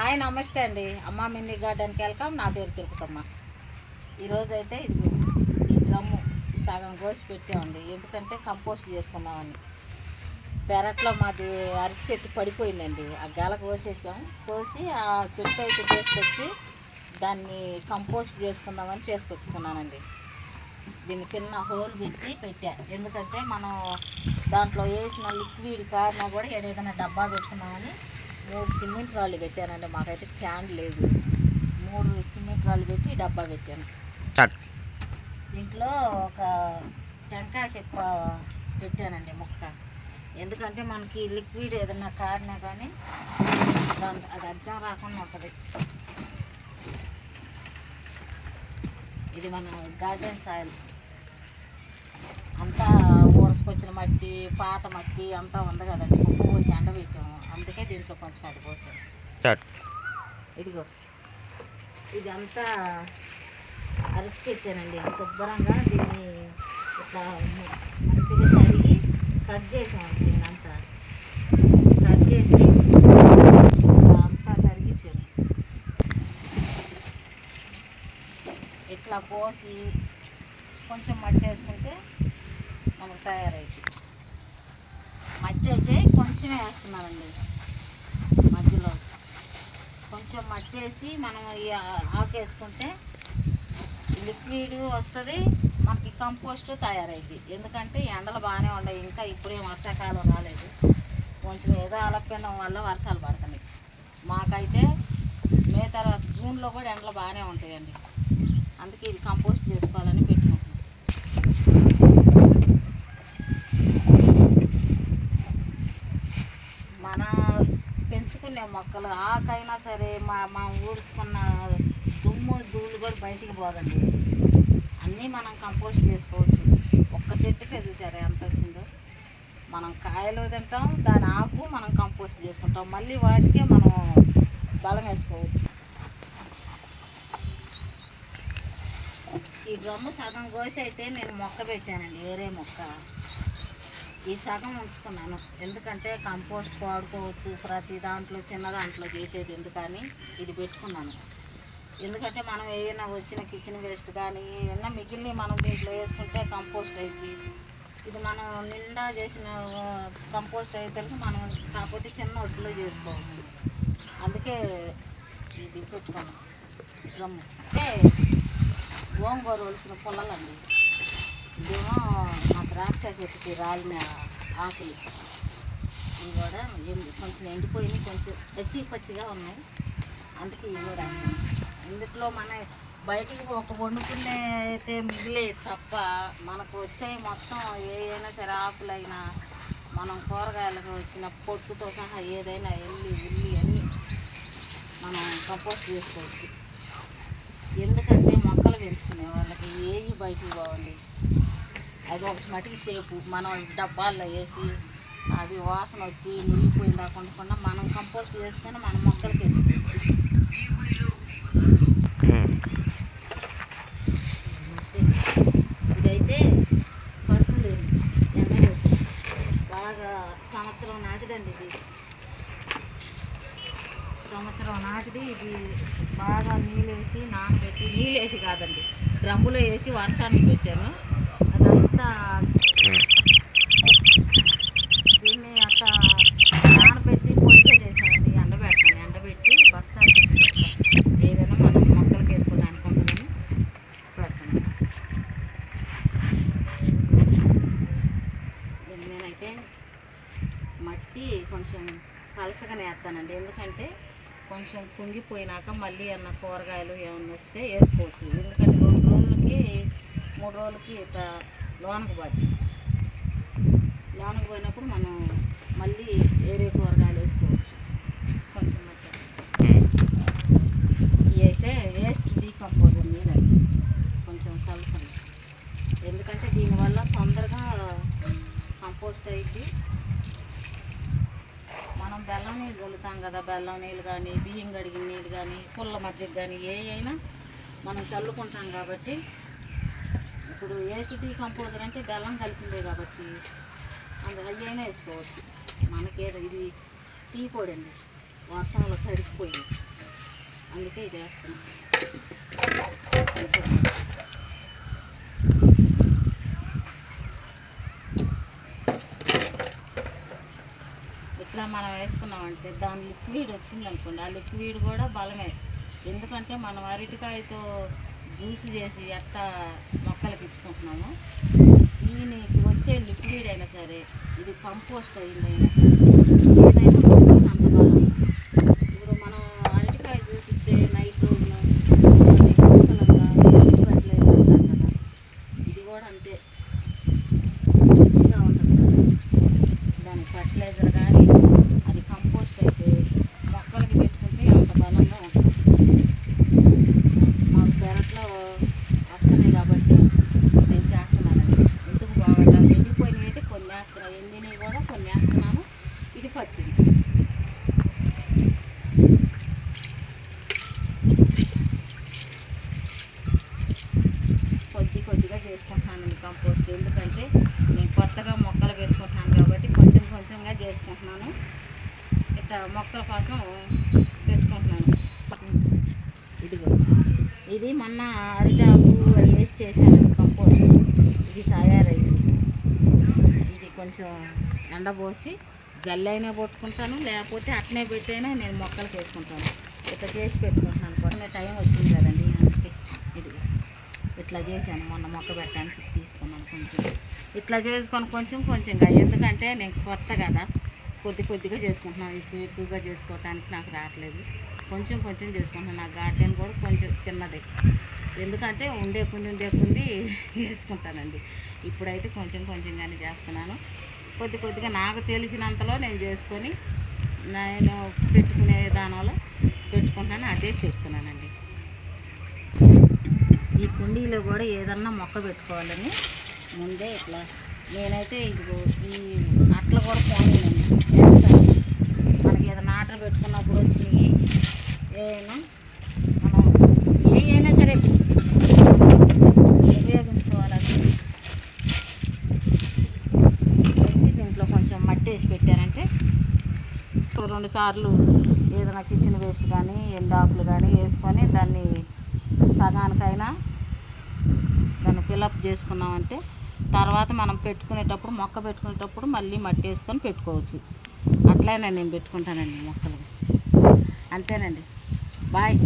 Hi నమస్తే అండి. అమ్మ మినీ గార్డెన్కి వెళ్తాం నా పేరు తిరుపతమ్మ. ఈరోజు అయితే ఇది ఈ డ్రమ్ము సగం కోసి పెట్టామండి. ఎందుకంటే కంపోస్ట్ చేసుకుందామని. పెరట్లో మాది అరటి చెట్టు పడిపోయిందండి. ఆ గెల కోసేసాం. కోసి ఆ చెట్టు అయితే తీసుకొచ్చి దాన్ని కంపోస్ట్ చేసుకుందామని తీసుకొచ్చుకున్నానండి. దీన్ని చిన్న హోల్ పెట్టి పెట్టా. ఎందుకంటే మనం దాంట్లో వేసిన లిక్విడ్ కారణం కూడా ఏదైనా డబ్బా పెట్టుకున్నామని మూడు సిమెంట్ రాళ్ళు పెట్టానండి. మాకైతే స్టాండ్ లేదు. మూడు సిమెంట్ రాళ్ళు పెట్టి డబ్బా పెట్టాను. దీంట్లో ఒక టెంకాయ చెప్ప పెట్టానండి మొక్క. ఎందుకంటే మనకి లిక్విడ్ ఏదైనా కారినా కానీ అది అడ్డం రాకుండా ఉంటుంది. ఇది మన గార్డెన్ సాయిల్. అంతా ఊడసుకొచ్చిన మట్టి పాత మట్టి అంతా ఉంది కదండి. ఉప్పు పోసి ఎండబెట్టాము అందుకే దీంట్లో కొంచెం అది పోసాం స్టార్ట్ ఇదిగో. ఇదంతా అరటి చెట్టానండి శుభ్రంగా దీన్ని ఇట్లా మంచిగా తరిగి కట్ చేసాం దీన్ని అంతా కట్ చేసి అంతా తరిగించాను. ఇట్లా పోసి కొంచెం మట్టి వేసుకుంటే మనకు తయారైంది మట్టి అయితే కొంచెమే వేస్తున్నానండి. మధ్యలో. కొంచెం మట్టి వేసి మనం ఆకేసుకుంటే లిక్విడ్ వస్తుంది మనకి కంపోస్ట్ తయారైంది ఎందుకంటే ఎండలు బాగానే ఉన్నాయి ఇంకా ఇప్పుడే వర్షాకాలం రాలేదు. కొంచెం ఏదో అలపిండడం వల్ల వర్షాలు పడుతున్నాయి. మాకైతే మే తర్వాత జూన్లో కూడా ఎండలు బాగానే ఉంటాయండి. అందుకే ఇది కంపోస్ట్ చేసుకోవాలని పెట్టుకుంటున్నాం మన పెంచుకునే మొక్కలు. ఆకైనా సరే మా మా ఊడ్చుకున్న దుమ్ము ధూళి కూడా బయటికి పోదండి. అన్నీ మనం కంపోస్ట్ చేసుకోవచ్చు. ఒక్క చెట్టుకే చూసారా ఎంత వచ్చిందో? మనం కాయలు తింటాం దాని ఆకు మనం కంపోస్ట్ చేసుకుంటాం. మళ్ళీ వాటికే మనం బలం వేసుకోవచ్చు. ఈ డ్రమ్ము సగం కోసి అయితే నేను మొక్క పెట్టానండి ఏరే మొక్క. ఈ సగం ఉంచుకున్నాను ఎందుకంటే కంపోస్ట్ వాడుకోవచ్చు. ప్రతి దాంట్లో చిన్న దాంట్లో చేసేది ఎందుకని ఇది పెట్టుకున్నాను. ఎందుకంటే మనం ఏదైనా వచ్చిన కిచెన్ వేస్ట్ కానీ ఏమన్నా మిగిలిన మనం దీంట్లో వేసుకుంటే కంపోస్ట్ అయింది ఇది మనం నిండా చేసిన కంపోస్ట్ అయితే మనం కాకపోతే చిన్న ఒడ్డులో చేసుకోవచ్చు. అందుకే ఇది పెట్టుకున్నాం డ్రమ్ము అంటే గోంగూర వలసిన పొలాలండి ఇదేమో మా ద్రాక్ష చెట్టుకి రాలిన ఆకులు. ఇవి కూడా ఎండి కొంచెం ఎండిపోయినాయి కొంచెం పచ్చి పచ్చిగా ఉన్నాయి. అందుకే ఇవి కూడా వేస్తాం. ఇందులో మన బయటికి ఒక వండుకునే అయితే మిగిలేదు తప్ప మనకు వచ్చాయి మొత్తం ఏదైనా సరే ఆకులైనా మనం కూరగాయలకు వచ్చిన పొట్టుతో సహా ఏదైనా ఎల్లి ఉల్లి అన్నీ మనం కంపోస్ట్ చేసుకోవచ్చు. ఎందుకంటే మొక్కలు పెంచుకునే వాళ్ళకి ఏవి బయటికి బాగుంది అది ఒకటి మటుకు షేపు మనం డబ్బాల్లో వేసి అది వాసన వచ్చి నిలిగిపోయిన రాకుండా మనం కంపోస్ట్ చేసుకొని మన మొక్కలకి వేసుకోవచ్చు. ఇదైతే పసుపు లేదు ఎండ బాగా సంవత్సరం నాటిదండి ఇది. సంవత్సరం నాటిది ఇది బాగా నీళ్ళు వేసి నానబెట్టి నీళ్ళు వేసి కాదండి డ్రమ్ములో వేసి వర్షానికి పెట్టాను అదంతా దీన్ని అట్లా నానబెట్టి పొడిగా చేశానండి ఎండబెడతాను ఎండబెట్టి బస్తాలు పెట్టి పెడతాను ఏదైనా మనం మొక్కలకి వేసుకోవడానికి ఉంటుందని పెడతాను దీన్ని నేనైతే మట్టి కొంచెం పలసగానే వేస్తానండి. ఎందుకంటే కొంచెం కుంగిపోయినాక మళ్ళీ అన్న కూరగాయలు ఏమన్నా వస్తే వేసుకోవచ్చు. ఎందుకంటే రెండు రోజులకి మూడు రోజులకి ఇట్లా లోనకు పోద్ది. లోనకు పోయినప్పుడు మనం మళ్ళీ వేరే కూరగాయలు వేసుకోవచ్చు. కొంచెం అయితే వేస్ట్ డీకంపోజ్ నీళ్ళు కొంచెం సల్ఫర్ ఎందుకంటే దీనివల్ల తొందరగా కంపోస్ట్ అయితే మనం బెల్లం నీళ్ళు చల్లుతాం కదా బెల్లం నీళ్ళు కానీ బియ్యం కడిగిన నీళ్ళు కానీ పుల్ల మజ్జిగ కానీ ఏ అయినా మనం చల్లుకుంటాం కాబట్టి ఇప్పుడు వేస్ట్ డీకంపోజర్ అంటే బెల్లం కలిపిందే కాబట్టి అందులో అవి అయినా వేసుకోవచ్చు. మనకేదో ఇది టీ పొడి అండి వర్షంలో తడిసిపోయింది. అందుకే ఇది వేస్తున్నాం. కొంచెం ఇట్లా మనం వేసుకున్నామంటే దాని లిక్విడ్ వచ్చింది అనుకోండి ఆ లిక్విడ్ కూడా బలమే. ఎందుకంటే మనం అరటికాయతో జ్యూస్ చేసి అట్టా మొక్కలకి ఇచ్చుకుంటున్నాము. దీనికి వచ్చే లిక్విడ్ అయినా సరే ఇది కంపోస్ట్ అయిందైనా సరే ఏదైనా మొక్కలకు అంత బలం ఇప్పుడు మనం అరటికాయ జ్యూస్ ఇస్తే నైట్రోజన్ పుష్కలంగా పట్టలేదు అంటాం కదా ఇది కూడా అంతే మంచిగా ఉంటుంది దాని ఫర్టిలైజర్ కానీ అది కంపోస్ట్ అయితే మొక్కలకి పెట్టుకుంటే అంత బలంగా ఉంటుంది మాకు పెరట్లో వస్తున్నాయి కాబట్టి నేను చేస్తున్నానండి. ఎందుకు బాగుంటాను ఎండిపోయినవి అయితే కొన్ని వేస్తున్నాను ఎండినవి కూడా కొన్ని వేస్తున్నాను. ఇది పచ్చిది. కొద్ది కొద్దిగా చేసుకుంటున్నానండి కంపోస్ట్. ఎందుకంటే నేను కొత్తగా మొక్కలు పెట్టుకుంటున్నాను కాబట్టి కొంచెం కొంచెంగా చేసుకుంటున్నాను. ఇట్లా మొక్కల కోసం పెట్టుకుంటున్నాను. ఇదిగో. ఇది మొన్న అరిటాకు అవి వేసి చేశాను కంపోస్ట్ ఇది తయారైంది ఇది కొంచెం ఎండబోసి జల్లైనా పట్టుకుంటాను లేకపోతే అట్నే పెట్టైనా నేను మొక్కలకు వేసుకుంటాను ఇట్లా చేసి పెట్టుకుంటున్నాను. కొన్ని టైం వచ్చింది కదండి అందుకే ఇది ఇట్లా చేశాను మొన్న మొక్క పెట్టడానికి తీసుకున్నాను కొంచెం. ఇట్లా చేసుకొని కొంచెం కొంచెంగా ఎందుకంటే నేను కొత్త కదా కొద్ది కొద్దిగా చేసుకుంటున్నాను. ఎక్కువ ఎక్కువగా చేసుకోవటానికి నాకు రావట్లేదు. కొంచెం కొంచెం చేసుకుంటున్నాను. నా గార్డెన్ కూడా కొంచెం చిన్నది. ఎందుకంటే ఉండే కొన్ని ఉండే కొన్ని వేసుకుంటానండి. ఇప్పుడైతే కొంచెం కొంచెంగానే చేస్తున్నాను. కొద్ది కొద్దిగా నాకు తెలిసినంతలో నేను చేసుకొని నేను పెట్టుకునే విధానంలో పెట్టుకుంటాను అదే చెప్తున్నానండి. ఈ కుండీలో కూడా ఏదన్నా మొక్క పెట్టుకోవాలని ముందే ఇట్లా నేనైతే ఇంకో ఈ అట్లా కూడా పోనీయండి వేస్తాను మనకి ఏదైనా ఆర్డర్ పెట్టుకున్నప్పుడు వచ్చినాయి ఏమైనా మనం ఏ అయినా సరే ఉపయోగించుకోవాలని పెట్టి దీంట్లో కొంచెం మట్టి వేసి పెట్టానంటే రెండు సార్లు ఏదైనా కిచెన్ వేస్ట్ కానీ ఎండాకులు కానీ వేసుకొని దాన్ని సగానికైనా దాన్ని ఫిలప్ చేసుకున్నామంటే తర్వాత మనం పెట్టుకునేటప్పుడు మొక్క పెట్టుకునేటప్పుడు మళ్ళీ మట్టి వేసుకొని పెట్టుకోవచ్చు. అట్లనే నేను పెట్టుకుంటానండి మొక్కలు. అంతేనండి. బాయ్.